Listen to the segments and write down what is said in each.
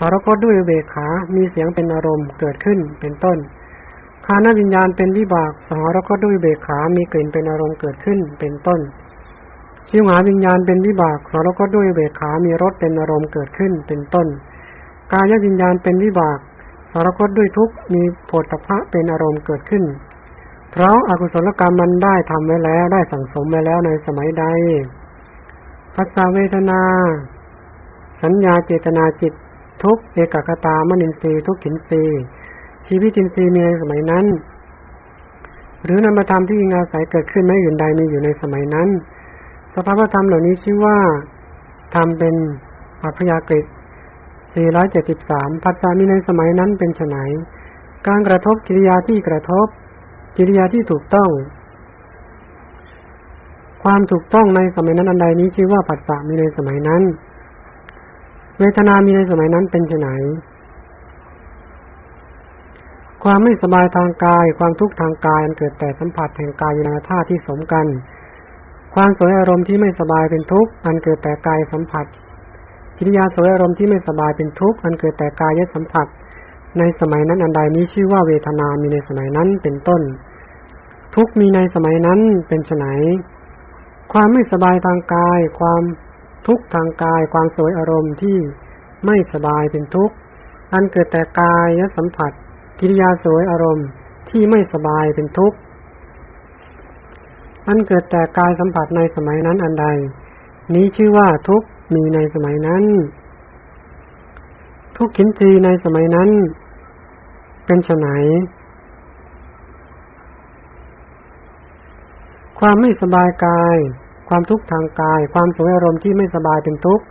สารคตด้วยเบกขา มีเสียงเป็นอารมณ์เกิดขึ้นเป็นต้นคานวิญญาณเป็นวิบากสารคตด้วยเบกขา มีกลิ่นเป็นอารมณ์เกิดขึ้นเป็นต้น ชิวหาวิญญาณเป็นวิบากสารคตด้วยเบกขา มีรสเป็นอารมณ์เกิดขึ้นเป็นต้น กายวิญญาณเป็นวิบากสารคตด้วยทุกมีโผฏฐะเป็นอารมณ์เกิดขึ้น เพราะอากุศลกรรมมันได้ทำไว้แล้วได้สั่งสมไว้แล้วในสมัยใดพัสสาเวทนา สัญญาเจตนาจิต ทุกเอกกตามนินทรีย์ทุกขินทรีย์ชีวิตินทรีย์มีในสมัยนั้น หรือนามธรรมที่ยิงอาศัยเกิดขึ้นไม่อื่ใดมีอยู่ในสมัยนั้น สภาพธรรมเหล่านี้ชื่อว่าทำเป็นอัพยากฤิ473พัสสามีในสมัยนั้นเป็นไนการกระทบกิริยาที่กระทบ กิริยาที่ถูกต้อง ความถูกต้องในสมัยนั้นอันใดนี้ชื่อว่าปัสสะมีในสมัยนั้น เวทนามีในสมัยนั้นเป็นไนความไม่สบายทางกาย ความทุกข์ทางกายอันเกิดแต่สัมผัสแห่งกายยนาธาที่สมกัน ความสวยอารมณ์ที่ไม่สบายเป็นทุกข์อันเกิดแต่กายสัมผัสกิริยาสวยอารมณ์ที่ไม่สบายเป็นทุกข์อันเกิดแต่กายสัมผัส ในสมัยนั้นอันใดนี้ชื่อว่าเวทนามีในสมัยนั้นเป็นต้น ทุกมีในสมัยนั้นเป็นไนความไม่สบายทางกาย ความ ทุกทางกายความสวยอารมณ์ที่ไม่สบายเป็นทุกข์ อันเกิดแต่กายสัมผัส กิริยาสวยอารมณ์ที่ไม่สบายเป็นทุกข์ อันเกิดแต่กายสัมผัสในสมัยนั้นอันใด นี้ชื่อว่าทุกข์มีในสมัยนั้น ทุกขินรีในสมัยนั้น เป็นไฉนความไม่สบายกาย ความทุกข์ทางกาย ความสวยอารมณ์ที่ไม่สบายเป็นทุกข์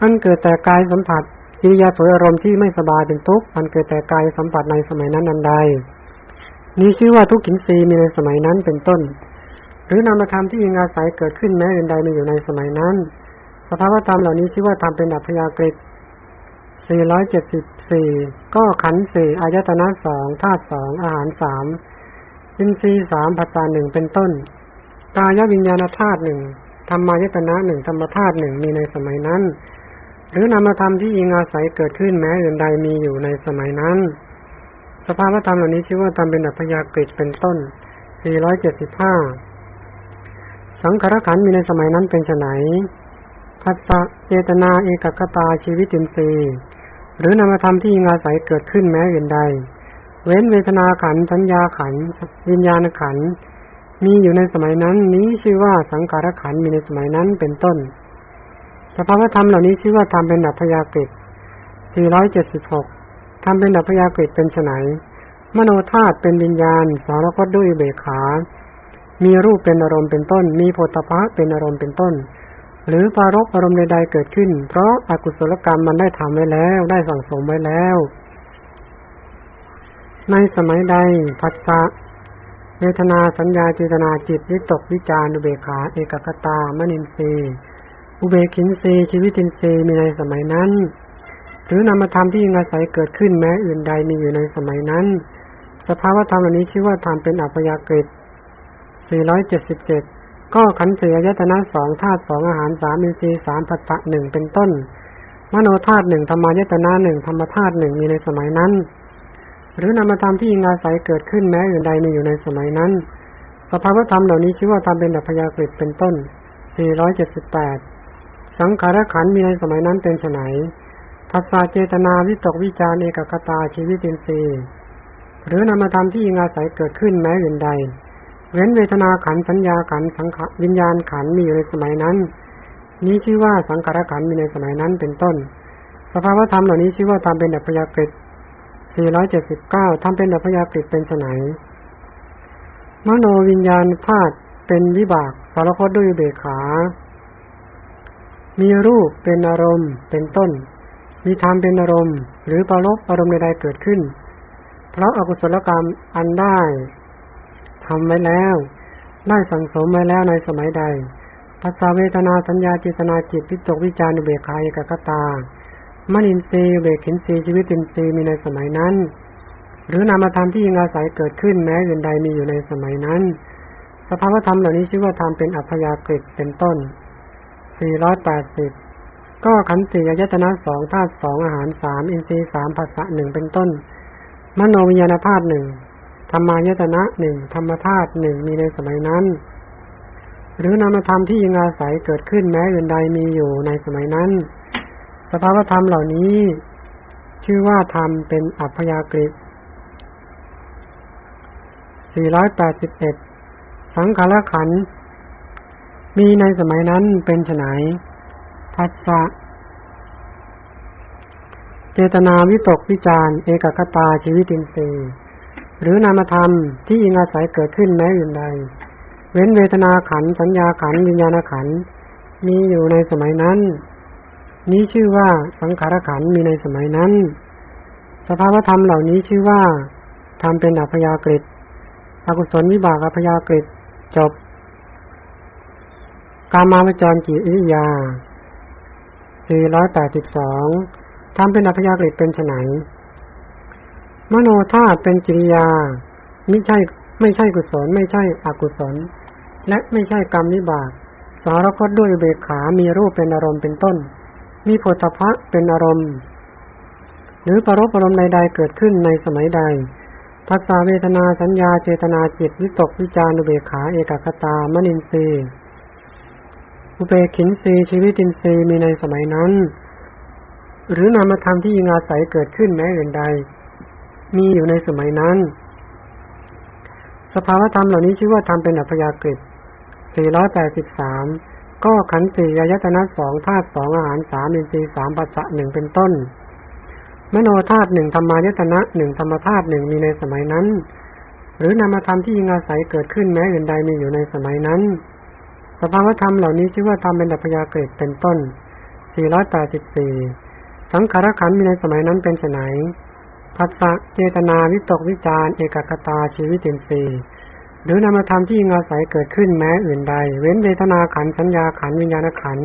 อันเกิดแต่กายสัมผัสกิริยาสวยอารมณ์ที่ไม่สบายเป็นทุกข์มันเกิดแต่กายสัมผัสในสมัยนั้นนันใด นี้ชื่อว่าทุกขินรีมีในสมัยนั้นเป็นต้น หรือนามธรรมที่ยังอาศัยเกิดขึ้นแม้อื่นใดมีอยู่ในสมัยนั้น สภาวธรรมเหล่านี้ชื่อว่าธรรมเป็นอัพยากฤิ474 ก็ขันสี่อายตนะสองธาตุสองอาหารสามอินทรีย์สามปัจจาหนึ่งเป็นต้น กายวิญญาณธาตุหนึ่งธรรมายตนะหนึ่งธรรมธาตุหนึ่งมีในสมัยนั้น หรือนามธรรมที่อิงอาศัยเกิดขึ้นแม้อื่นใดมีอยู่ในสมัยนั้น สภาวธรรมเหล่านี้ชื่อว่าธรรมเป็นอัพยากฤิเป็นต้น 475 สังขารขันมีในสมัยนั้นเป็นไนพัสสะเจตนาเอกกตาชีวิตินทรีย์หรือนามธรรมที่อิงอาศัยเกิดขึ้นแม้อื่นใด เว้นเวทนาขันสัญญาขันวิญญาณขัน มีอยู่ในสมัยนั้น นี้ชื่อว่าสังขารขันมีในสมัยนั้นเป็นต้นสภาวธรรมเหล่านี้ชื่อว่าทำเป็นดับพยากฤิ476ทำเป็นดับพยากฤิเป็นไนมโนธาตุเป็นวิญญาณ สารพัดด้วยเบขา มีรูปเป็นอารมณ์เป็นต้น มีโพธพะเป็นอารมณ์เป็นต้น หรือปารกอารมณ์ใดๆเกิดขึ้น เพราะอากุศลกรรมมันได้ทำไว้แล้ว ได้สั่งสมไว้แล้ว ในสมัยใด พัสสะ เวทนาสัญญาจิตนาจิตวิตกวิจารอุเบขา เอกคตามนินทรีอุเบกินรีชีวิตินรีมีในสมัยนั้น หรือนามธรรมที่ยังอาศัยเกิดขึ้นแม้อื่นใดมีอยู่ในสมัยนั้น สภาวธรรมอันนี้ชื่อว่าธรรมเป็นอัพยากฤิ477 ก็ขันธ์เสียยตนะสองธาตุสองอาหารสามอินทรีย์สามปัตตะหนึ่งเป็นต้น มโนธาตุหนึ่งธรรมายตนะหนึ่งธรรมธาตุหนึ่งมีในสมัยนั้น หรือนามธรรมที่ยังอาศัยเกิดขึ้นแม้อื่นใดมีอยู่ในสมัยนั้น สภาวธรรมเหล่านี้ชื่อว่าธรรมเป็นอัพยากฤิเป็นต้น 478 สังขารขันมีในสมัยนั้นเป็นไนภาษาเจตนาวิตกวิจารเอกคตาชีวิตินทรีย์หรือนามธรรมที่ยิงอาศัยเกิดขึ้นแม้อื่นใด เว้นเวทนาขันสัญญาขันสังขวิญญาณขันมีอยู่ในสมัยนั้น นี้ชื่อว่าสังขารขันมีในสมัยนั้นเป็นต้น สภาวธรรมเหล่านี้ชื่อว่าทำเป็นอัพยากฤิ 479ทำเป็นอัพยากฤิเป็นไนมโนวิญญาณธาตุเป็นวิบากสารพัดด้วยเบขา มีรูปเป็นอารมณ์เป็นต้น มีธรรมเป็นอารมณ์ หรือปรลบอารมณ์ใดๆเกิดขึ้น เพราะอากุศลกรรมอันได้ทำไว้แล้ว ได้สังสมไว้แล้วในสมัยใดภาษาเวทนาสัญญาจิตนาจิตพิจกวิจารณ์เบคายกกตา มนินทรีย์เบขินทรีย์ชีวิตินทรีย์มีในสมัยนั้น หรือนามธรรมที่ยังอาศัยเกิดขึ้นแม้อื่นใดมีอยู่ในสมัยนั้น สภาวธรรมเหล่านี้ชื่อว่าธรรมเป็นอัพยากฤิเป็นต้น 480 ก็ขันธ์สี่อายตนะสองธาตุสองอาหารสามอินทรีย์สามภาษะหนึ่งเป็นต้น มโนวิญญาณธาตุหนึ่งธรรมายตนะหนึ่งธรรมธาตุหนึ่งมีในสมัยนั้น หรือนามธรรมที่ยังอาศัยเกิดขึ้นแม้อื่นใดมีอยู่ในสมัยนั้น สภาวธรรมเหล่านี้ ชื่อว่าธรรมเป็นอัพยากฤิ481 สังขารขัน มีในสมัยนั้นเป็นไฉนทัสสะเจตนาวิตกวิจารเอกคตาชีวิตินทรีย์หรือนามธรรมที่อิงอาศัยเกิดขึ้นแม้อื่นใด เว้นเวทนาขันสัญญาขันวิญญาณขันมีอยู่ในสมัยนั้น นี้ชื่อว่าสังขารขันมีในสมัยนั้น สภาวธรรมเหล่านี้ชื่อว่าทำเป็นอัพยากฤิอกุศลวิบากอัพยากฤิจบ กามาวจรกิริยา 482ทำเป็นอัพยากฤิเป็นไนมโนธาตเป็นกิริยา ไม่ใช่ไม่ใช่กุศล ไม่ใช่อกุศล และไม่ใช่กรรมวิบากสารคตด้วยเบกขา มีรูปเป็นอารมณ์เป็นต้น มีโพธพะเป็นอารมณ์ หรือปรบอารมณ์ใดๆเกิดขึ้นในสมัยใดทัศสาเวทนาสัญญาเจตนาจิตวิตกวิจารอุเบขา เอกคตามนินทรีอุเบกินทรีชีวิตินทรีมีในสมัยนั้น หรือนามธรรมที่ยิงอาศัยเกิดขึ้นแม้อื่นใด มีอยู่ในสมัยนั้น สภาวธรรมเหล่านี้ชื่อว่าธรรมเป็นอัพยากฤิ483 ก็ขันสี่ยตนะสองธาตุสองอาหารสามอินทรีย์สามปัสสะหนึ่งเป็นต้น มโนธาตุหนึ่งธรรมายตนะหนึ่งธรรมธาตุหนึ่งมีในสมัยนั้น หรือนามธรรมที่ยิงอาศัยเกิดขึ้นแม้อื่นใดมีอยู่ในสมัยนั้น สภาวธรรมเหล่านี้ชื่อว่าธรรมเป็นดัพยากฤตเป็นต้น 484 สังขารขันมีในสมัยนั้นเป็นไนภัสสะเจตนาวิตกวิจารเอกคตาชีวิตินทรีย์ หรือนามธรรมที่ยิงอาศัยเกิดขึ้นแม้อื่นใด เว้นเวทนาขันสัญญาขันวิญญาณขัน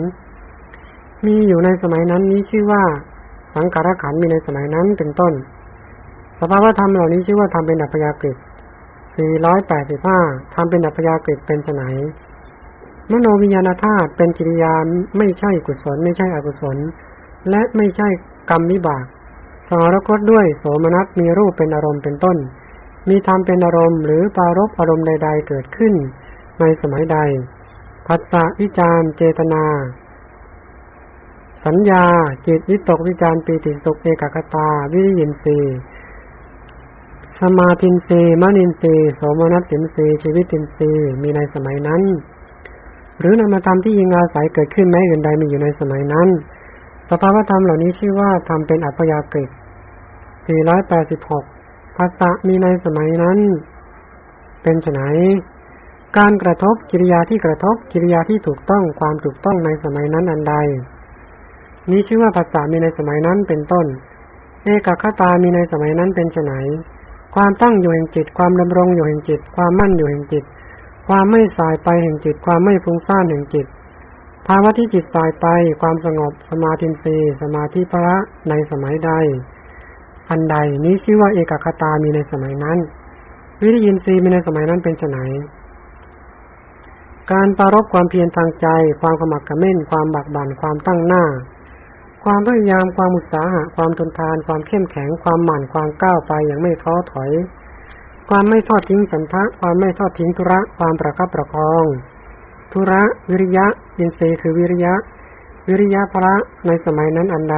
มีอยู่ในสมัยนั้นนี้ชื่อว่า สังขารขันมีในสมัยนั้นเป็นต้น สภาวธรรมเหล่านี้ชื่อว่าทำเป็นอัพยากฤิ485ทำเป็นอัพยากฤิเป็นไนมโนวิญญาณธาตุเป็นกิริยาไม่ใช่กุศล ไม่ใช่อกุศล และไม่ใช่กรรมวิบากสารคตด้วยโสมนัสมีรูปเป็นอารมณ์เป็นต้น มีธรรมเป็นอารมณ์หรือปารบอารมณ์ใด ๆ เกิดขึ้น ในสมัยใดภัสสะวิจารเจตนา สัญญาจิตวิตกวิจารปีติสุขเอกคตา วิริยินรีสมาธินรีมนินรีโสมนัสสินรีชีวิตินรีมีในสมัยนั้น หรือนามธรรมที่ยิงอาศัยเกิดขึ้นแม้อื่นใดมีอยู่ในสมัยนั้น สภาวธรรมเหล่านี้ชื่อว่าทำเป็นอัปยากฤิ486 ภาษะมีในสมัยนั้น เป็นไนการกระทบกิริยาที่กระทบกิริยาที่ถูกต้องความถูกต้องในสมัยนั้นอันใด นี้ชื่อว่าภาษามีในสมัยนั้นเป็นต้น เอกคตามีในสมัยนั้นเป็นไนความตั้งอยู่แห่งจิต ความดำรงอยู่แห่งจิต ความมั่นอยู่แห่งจิต ความไม่สายไปแห่งจิต ความไม่ฟุ้งซ่านแห่งจิต ภาวะที่จิตสายไป ความสงบสมาธินีสมาธิพระในสมัยใด อันใดนี้ชื่อว่าเอกคตามีในสมัยนั้น วิริยินทรีย์มีในสมัยนั้นเป็นไนการปรารบความเพียรทางใจ ความขมักขม้น ความบักบั่นความตั้งหน้า ความพยายามความอุตสาหะ ความทนทาน ความเข้มแข็ง ความหมั่นความก้าวไปอย่างไม่ท้อถอย ความไม่ทอดทิ้งสันทะความไม่ทอดทิ้งธุระ ความประคับประคอง ธุระ วิริยะยินเซคือวิริยะ วิริยะพระในสมัยนั้นอันใด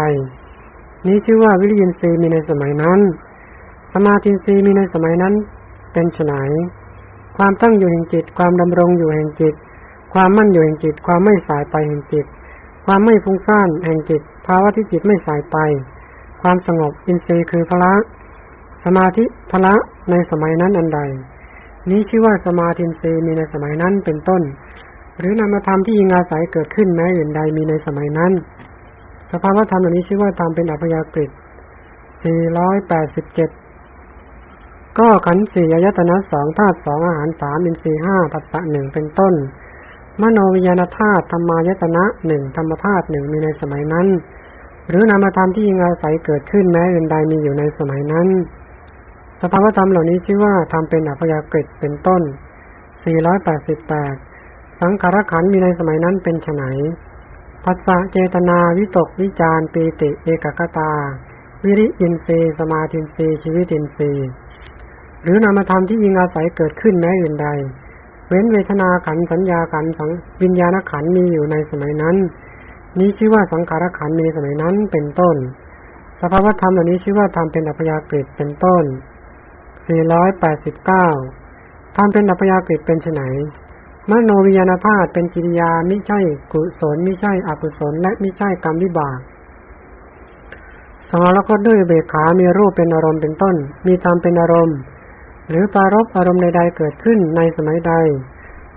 นี้ชื่อว่าวิริยินทรีมีในสมัยนั้น สมาธินีมีในสมัยนั้น เป็นไฉนความตั้งอยู่แห่งจิต ความดำรงอยู่แห่งจิต ความมั่นอยู่แห่งจิต ความไม่สายไปแห่งจิต ความไม่ฟุ้งซ่านแห่งจิต ภาวะที่จิตไม่สายไป ความสงบอินทรีย์คือพละ สมาธิพละในสมัยนั้นอันใด นี้ชื่อว่าสมาธิอินทรีย์มีในสมัยนั้นเป็นต้น หรือนามธรรมที่ยิงอาศัยเกิดขึ้นแม้อื่นใดมีในสมัยนั้น สภาวะธรรมอันนี้ชื่อว่าธรรมเป็นอัพยากฤิ487 ก็ขันธ์สี่อายตนะสองธาตุสองอาหารสามอินทรีห้าปัสสะหนึ่งเป็นต้น มโนวิญญาณธาตุธรรมายตนะหนึ่งธรรมธาตุหนึ่งมีในสมัยนั้น หรือนามธรรมที่ยิงอาศัยเกิดขึ้นแม้อื่นใดมีอยู่ในสมัยนั้น สภาวธรรมเหล่านี้ชื่อว่าทำเป็นอัพยากฤิเป็นต้น 488 สังขารขันมีในสมัยนั้นเป็นไน ปัสสะเจตนาวิตกวิจารปีติเอกคตา วิริยินทรีสมาธินทรีชีวิตินทรีหรือนามธรรมที่ยิงอาศัยเกิดขึ้นแม้อื่นใด เว้นเวทนาขันสัญญาขันสังวิญญาณขันมีอยู่ในสมัยนั้น นี้ชื่อว่าสังขารขันมีในสมัยนั้นเป็นต้น สภาวธรรมเหล่านี้ชื่อว่าธรรมเป็นอัพยากฤิเป็นต้น 489ธรรมเป็นอัพยากฤิเป็นไน มโนวิญญาณธาตุเป็นกิริยาไม่ใช่กุศลไม่ใช่อกุศลและไม่ใช่กรรมวิบากสองแล้วก็ด้วยเบขา มีรูปเป็นอารมณ์เป็นต้น มีธรรมเป็นอารมณ์ หรือปรารบอารมณ์ใดๆเกิดขึ้นในสมัยใด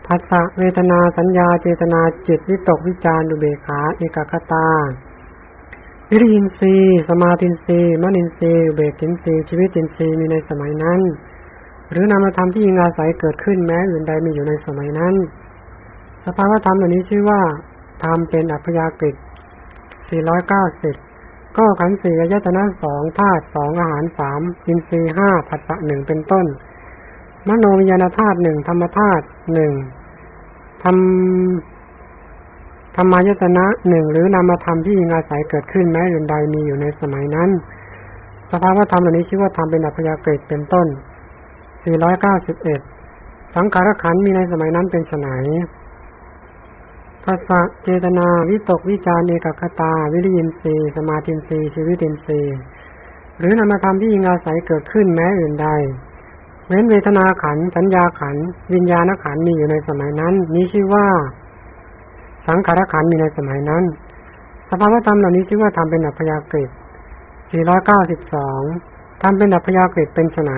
ผัสสะเวทนาสัญญาเจตนาจิตวิตกวิจารอุเบขา เอกคตาวิริยินทรีย์สมาธินทรีย์มนินทรีย์เบกินทรีย์ชีวิตินทรีย์มีในสมัยนั้น หรือนามธรรมที่ยิงอาศัยเกิดขึ้นแม้อื่นใดมีอยู่ในสมัยนั้น สภาวธรรมเหล่านี้ชื่อว่าธรรมเป็นอัพยากฤิ490 ก็ขันธ์สี่อายตนะสองธาตุสองอาหารสามอินทรีห้าผัสสะหนึ่งเป็นต้น มโนวิญญาณธาตุหนึ่งธรรมธาตุหนึ่งธรรมธรรมายตนะหนึ่งหรือนามธรรมที่ยิงอาศัยเกิดขึ้นแม้อื่นใดมีอยู่ในสมัยนั้น สภาวธรรมเหล่านี้ชื่อว่าธรรมเป็นอัพยากฤิเป็นต้น 491 สังขารขันมีในสมัยนั้นเป็นไฉนภาษะเจตนา วิตกวิจารเอกคตา วิริยินทรีสมาธินทรีชีวิตินทรีหรือนามธรรมที่ยิงอาศัยเกิดขึ้นแม้อื่นใดเว้นเวทนาขัน สัญญาขัน วิญญาณขันมีอยู่ในสมัยนั้น นี้ชื่อว่า สังขารขันมีในสมัยนั้น สภาวธรรมเหล่านี้ชื่อว่าทำเป็นอัพยากฤิ492ทำเป็นอัพยากฤิเป็นไฉน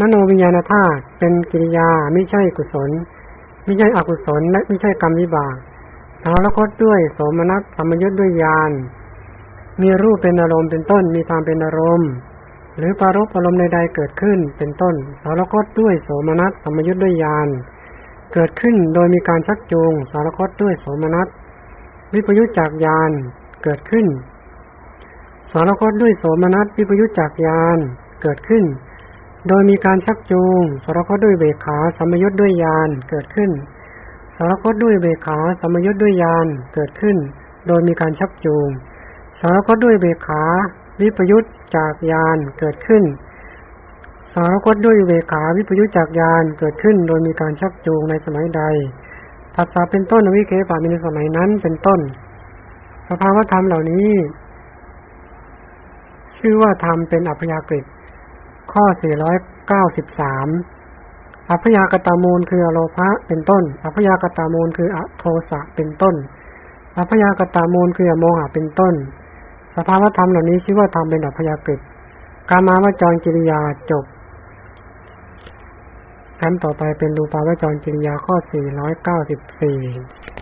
มโนวิญญาณธาตุเป็นกิริยาไม่ใช่กุศล ไม่ใช่อกุศล และไม่ใช่กรรมวิบากสารคตด้วย โสมนัสธรรมยุทธ์ด้วยญาณมีรูปเป็นอารมณ์เป็นต้น มีธรรมเป็นอารมณ์ หรือปรารบอารมณ์ใดๆเกิดขึ้นเป็นต้นสารคตด้วยโสมนัสธรรมยุทธ์ด้วยญาณเกิดขึ้นโดยมีการชักจูงสารคตด้วยโสมนัสวิปยุจจากญาณเกิดขึ้นสารคตด้วยโสมนัสวิปยุจจากญาณเกิดขึ้น โดยมีการชักจูงสารคตด้วยเบขาสัมยุทธ์ด้วยญาณเกิดขึ้น สารคตด้วยเบขาสัมยุทธ์ด้วยญาณเกิดขึ้น โดยมีการชักจูงสารคตด้วยเบขาวิปยุทธจากญาณเกิดขึ้น สารคตด้วยเบขาวิปยุทธจากญาณเกิดขึ้น โดยมีการชักจูงในสมัยใดทัสสะเป็นต้นอวิเคปามีในสมัยนั้นเป็นต้น สภาวธรรมเหล่านี้ ชื่อว่าธรรมเป็นอัพยากฤิ ข้อ 493 อัพยากตามูลคืออโลภะเป็นต้น อัพยากตามูลคืออโทสะเป็นต้น อัพยากตามูลคืออโมหะเป็นต้น สภาวธรรมเหล่านี้ชื่อว่าธรรมเป็นอัพยากฤิกามาวจรกิริยาจบขั้นต่อไปเป็นรูปาวจรกิริยาข้อ 494